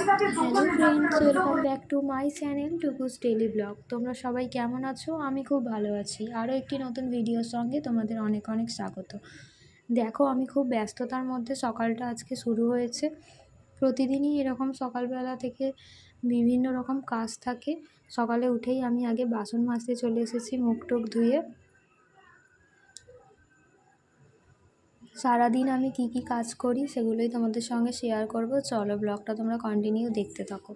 Friends welcome back to my channel Tukus daily blog তোমরা সবাই কেমন আছো? আমি খুব ভালো আছি। আরও একটি নতুন ভিডিওর সঙ্গে তোমাদের অনেক অনেক স্বাগত। দেখো আমি খুব ব্যস্ততার মধ্যে সকালটা আজকে শুরু হয়েছে। প্রতিদিনই এরকম সকালবেলা থেকে বিভিন্ন রকম কাজ থাকে। সকালে উঠেই আমি আগে বাসন মাজতে চলে এসেছি মুখ টুক ধুয়ে। সারাদিন আমি কী কী কাজ করি সেগুলোই তোমাদের সঙ্গে শেয়ার করব। চলো ব্লগটা তোমরা কন্টিনিউ দেখতে থাকো।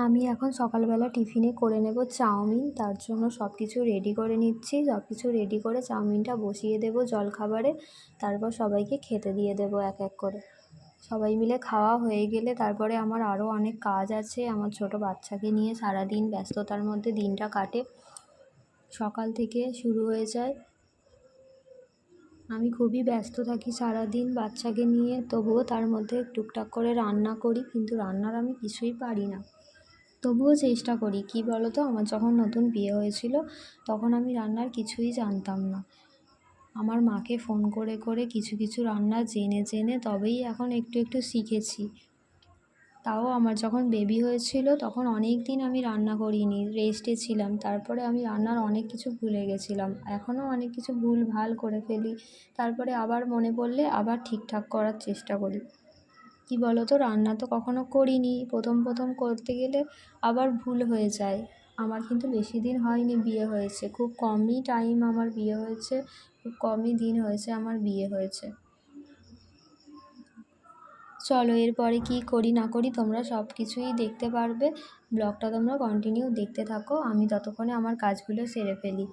আমি এখন সকালবেলা টিফিনে করে নেব চাউমিন। তার জন্য সব কিছু রেডি করে নিচ্ছি। সব কিছু রেডি করে চাউমিনটা বসিয়ে দেব জলখাবারে। তারপর সবাইকে খেতে দিয়ে দেবো এক এক করে। সবাই মিলে খাওয়া হয়ে গেলে তারপরে আমার আরও অনেক কাজ আছে। আমার ছোটো বাচ্চাকে নিয়ে সারাদিন ব্যস্ততার মধ্যে দিনটা কাটে। সকাল থেকে শুরু হয়ে যায়। আমি খুবই ব্যস্ত থাকি সারাদিন বাচ্চাকে নিয়ে। তবুও তার মধ্যে টুকটাক করে রান্না করি। কিন্তু রান্নার আমি কিছুই পারি না। তবুও চেষ্টা করি, কী বলো তো আমার যখন নতুন বিয়ে হয়েছিল, তখন আমি রান্নার কিছুই জানতাম না। আমার মাকে ফোন করে করে কিছু কিছু রান্না জেনে জেনে তবেই এখন একটু একটু শিখেছি। তাও আমার যখন বেবি হয়েছিল, তখন অনেক দিন আমি রান্না করিনি রেস্টে ছিলাম। তারপরে আমি রান্নার অনেক কিছু ভুলে গেছিলাম। এখনও অনেক কিছু ভুল, ভালো করে ফেলি। তারপরে আবার মনে পড়লে আবার ঠিকঠাক করার চেষ্টা করি। কী বলো তো রান্না তো কখনো করিনি। প্রথম প্রথম করতে গেলে আবার ভুল হয়ে যায়। আমার কিন্তু বেশি দিন হয়নি বিয়ে হয়েছে। খুব কমই টাইম আমার বিয়ে হয়েছে, খুব কমই দিন হয়েছে আমার বিয়ে হয়েছে। চলো, এরপরে কী করি না করি তোমরা সব কিছুই দেখতে পারবে। ব্লগটা তোমরা কন্টিনিউ দেখতে থাকো। আমি ততক্ষণে আমার কাজগুলো সেরে ফেলি।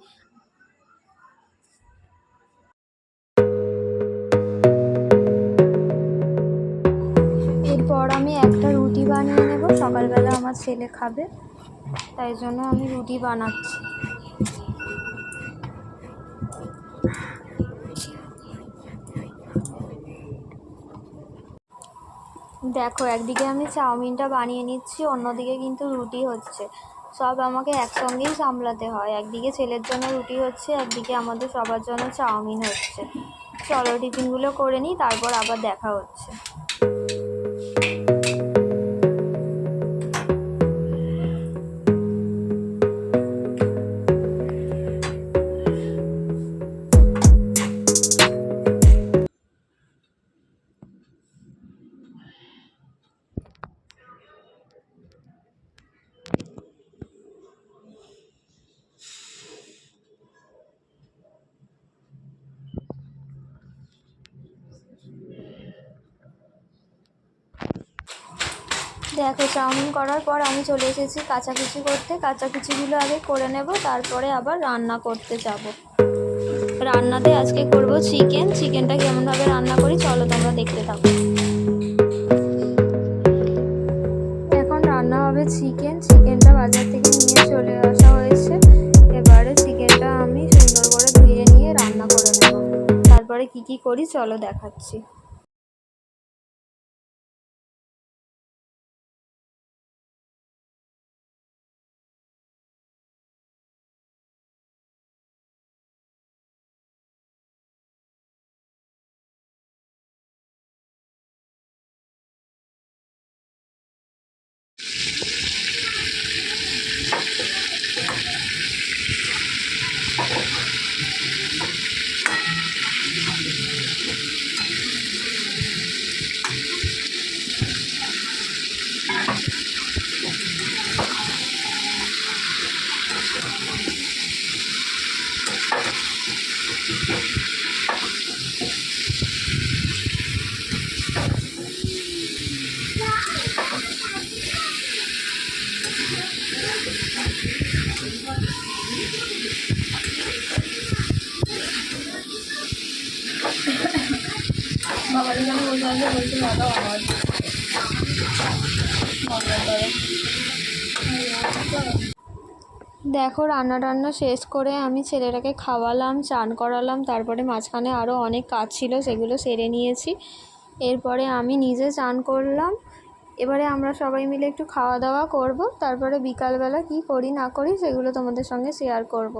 আমার ছেলে খাবে, তাই জন্য আমি রুটি বানাচ্ছি। দেখো, একদিকে আমি চাউমিনটা বানিয়ে নিচ্ছি, অন্যদিকে কিন্তু রুটি হচ্ছে। সব আমাকে একসঙ্গেই সামলাতে হয়। একদিকে ছেলের জন্য রুটি হচ্ছে, একদিকে আমাদের সবার জন্য চাউমিন হচ্ছে। চলো, টিফিনগুলো করে নিই, তারপর আবার দেখা হচ্ছে। দেখো, চাউমিন করার পর আমি চলে এসেছি কাচাকুচি করতে। কাচাকুচিগুলো আগে করে নেব, তারপরে আবার রান্না করতে যাব। রান্নাতে আজকে করব চিকেন। চিকেনটা কেমনভাবে রান্না করি চলো তোমরা দেখতে থাকো। এখন রান্না হবে চিকেন। চিকেনটা বাজার থেকে নিয়ে চলে আসা হয়েছে। এবারে চিকেনটা আমি সুন্দর করে ধুয়ে নিয়ে রান্না করে নেব। তারপরে কি কি করি চলো দেখাচ্ছি। দেখো, রান্না টান্না শেষ করে আমি ছেলেটাকে খাওয়ালাম, চান করালাম, তারপরে মাঝখানে আরও অনেক কাজ ছিল, সেগুলো সেরে নিয়েছি। এরপরে আমি নিজে চান করলাম। এবারে আমরা সবাই মিলে একটু খাওয়া দাওয়া করব, তারপরে বিকালবেলা কি করি না করি সেগুলো তোমাদের সঙ্গে শেয়ার করব।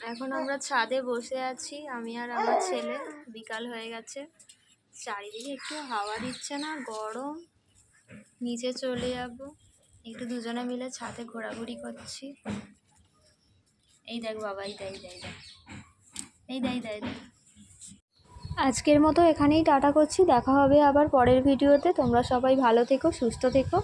এখন আমরা ছাদে বসে আছি। আমি আর আমার ছেলে, বিকাল হয়ে গেছে। চারিদিকে একটু হাওয়া দিচ্ছে না, গরম। নিচে চলে যাব। একটু দুজনে মিলে ছাদে ঘোরাঘুরি করছি। এই দেখ বাবা, এই দেখ দেখ, এই দেখ। দেখ। আজকের মতো এখানেই টাটা করছি। দেখা হবে আবার পরের ভিডিওতে। তোমরা সবাই ভালো থেকো, সুস্থ থেকো।